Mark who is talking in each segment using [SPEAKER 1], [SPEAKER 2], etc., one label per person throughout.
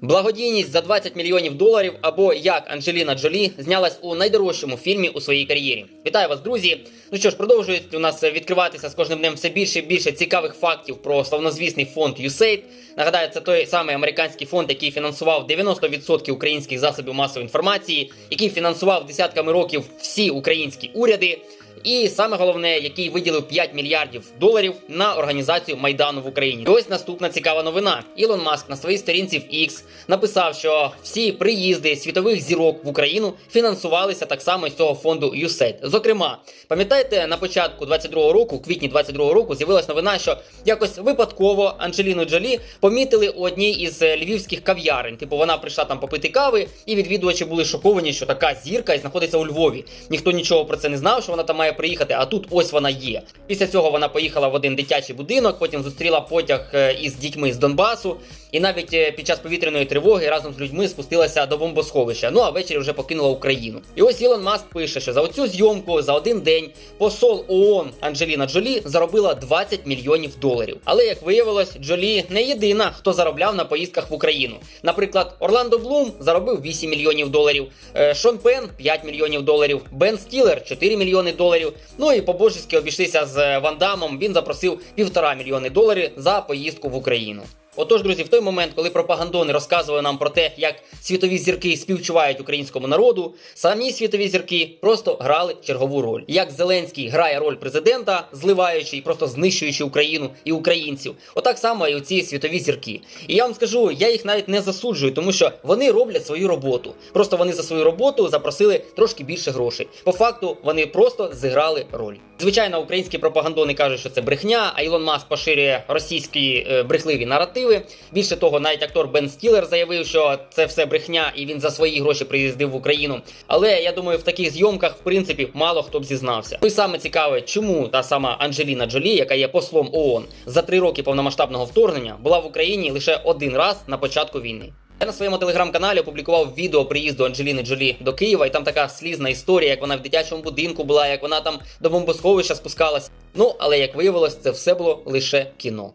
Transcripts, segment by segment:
[SPEAKER 1] Благодійність за 20 мільйонів доларів або як Анджеліна Джолі знялась у найдорожчому фільмі у своїй кар'єрі. Вітаю вас, друзі! Ну що ж, продовжують у нас відкриватися з кожним днем все більше і більше цікавих фактів про славнозвісний фонд USAID. Нагадаю, це той самий американський фонд, який фінансував 90% українських засобів масової інформації, який фінансував десятками років всі українські уряди. І саме головне, який виділив 5 мільярдів доларів на організацію майдану в Україні. І ось наступна цікава новина. Ілон Маск на своїй сторінці в X написав, що всі приїзди світових зірок в Україну фінансувалися так само із цього фонду USAID. Зокрема, пам'ятаєте, на початку 22-го року, квітні 22-го року, з'явилась новина, що якось випадково Анджеліну Джолі помітили у одній із е, львівських кав'ярень. Типу, вона прийшла там попити кави, і відвідувачі були шоковані, що така зірка і знаходиться у Львові. Ніхто нічого про це не знав, що вона там має приїхати, а тут ось вона є. Після цього вона поїхала в один дитячий будинок, потім зустріла потяг е, із дітьми з Донбасу, і навіть е, під час повітряної тривоги разом з людьми спустилася до бомбосховища. Ну а ввечері вже покинула Україну. І ось Ілон Маск пише, що за оцю зйомку за один день посол ООН Анджеліна Джолі заробила 20 мільйонів доларів. Але як виявилось, Джолі не єдина, хто заробляв на поїздках в Україну. Наприклад, Орландо Блум заробив 8 мільйонів доларів, е, Шон Пен 5 мільйонів доларів, Бен Стілер 4 мільйони доларів. Ну і по-божески обійшлися з е, Ван Дамом. Він запросив півтора мільйони доларів за поїздку в Україну. Отож, друзі, в той момент, коли пропагандони розказували нам про те, як світові зірки співчувають українському народу, самі світові зірки просто грали чергову роль. Як Зеленський грає роль президента, зливаючи і просто знищуючи Україну і українців, отак само і оці світові зірки. І я вам скажу, я їх навіть не засуджую, тому що вони роблять свою роботу. Просто вони за свою роботу запросили трошки більше грошей. По факту вони просто зіграли роль. Звичайно, українські пропагандони кажуть, що це брехня, а Ілон Маск поширює російські е, брехливі наративи. Більше того, навіть актор Бен Стілер заявив, що це все брехня, і він за свої гроші приїздив в Україну. Але я думаю, в таких зйомках, в принципі, мало хто б зізнався. Ну І саме цікаве, чому та сама Анджеліна Джолі, яка є послом ООН, за три роки повномасштабного вторгнення, була в Україні лише один раз на початку війни. Я на своєму телеграм-каналі опублікував відео приїзду Анджеліни Джолі до Києва, і там така слізна історія, як вона в дитячому будинку була, як вона там до бомбосховища спускалась. Ну, але як виявилось, це все було лише кіно.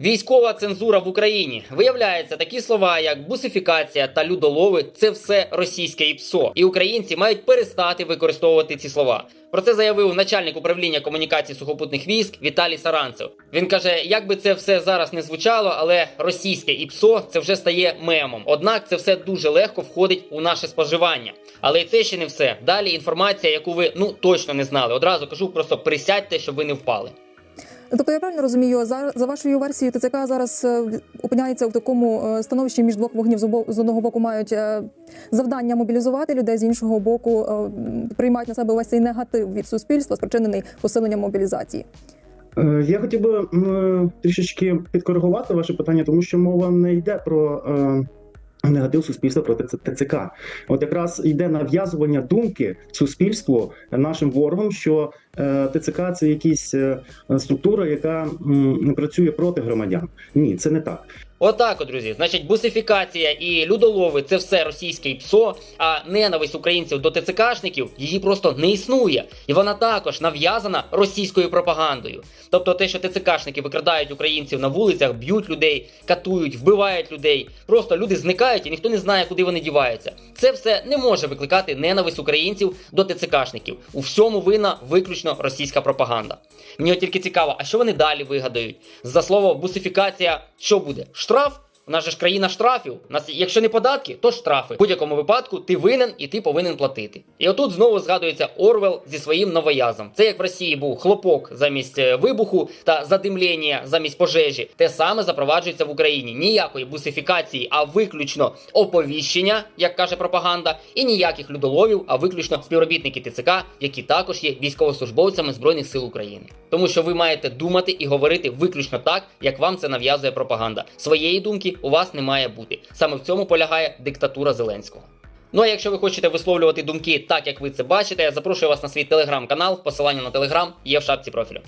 [SPEAKER 1] Військова цензура в Україні виявляється такі слова, як бусифікація та людолови це все російське ІПСО, і українці мають перестати використовувати ці слова. Про це заявив начальник управління комунікації сухопутних військ Віталій Саранцев. Він каже, як би це все зараз не звучало, але російське ІПСО це вже стає мемом. Однак це все дуже легко входить у наше споживання. Але і це ще не все. Далі інформація, яку ви ну точно не знали. Одразу кажу, просто присядьте, щоб ви не впали.
[SPEAKER 2] Тобто я правильно розумію, за, за вашою версією, ТЦК зараз е, опиняється в такому е, становищі між двох вогнів. З одного боку мають е, завдання мобілізувати людей, з іншого боку приймають на себе весь цей негатив від суспільства, спричинений посиленням мобілізації.
[SPEAKER 3] Я хотів би трішечки підкоригувати ваше питання, тому що мова не йде про негатив суспільства проти ТЦК. От якраз йде нав'язування думки суспільству нашим ворогам, що е, ТЦК це якась е, структура, яка працює проти громадян. Ні, це не так.
[SPEAKER 1] Отак, от, друзі. Значить, бусифікація і людолови це все російське ПСО, а ненависть українців до ТЦКшників її просто не існує. І вона також нав'язана російською пропагандою. Тобто те, що ТЦКшники викрадають українців на вулицях, б'ють людей, катують, вбивають людей. Просто люди зникають і ніхто не знає, куди вони діваються. Це все не може викликати ненависть українців до ТЦКшників. У всьому винна виключно російська пропаганда. Мені от тільки цікаво, а що вони далі вигадають? За слово бусифікація, що буде? Штраф? У нас же ж країна штрафів. У нас, якщо не податки, то штрафи. В будь-якому випадку ти винен і ти повинен платити. І отут знову згадується Орвел зі своїм новоязом. Це як в Росії був хлопок замість е, вибуху та задимлення замість пожежі. Те саме запроваджується в Україні. Ніякої бусифікації, а виключно оповіщення, як каже пропаганда, і ніяких людоловів, а виключно співробітники ТЦК, які також є військовослужбовцями Збройних сил України. Тому що ви маєте думати і говорити виключно так, як вам це нав'язує пропаганда. Своєї думки у вас не має бути. Саме в цьому полягає диктатура Зеленського. Ну а якщо ви хочете висловлювати думки так, як ви це бачите, я запрошую вас на свій телеграм-канал. Посилання на телеграм є в шапці профілю.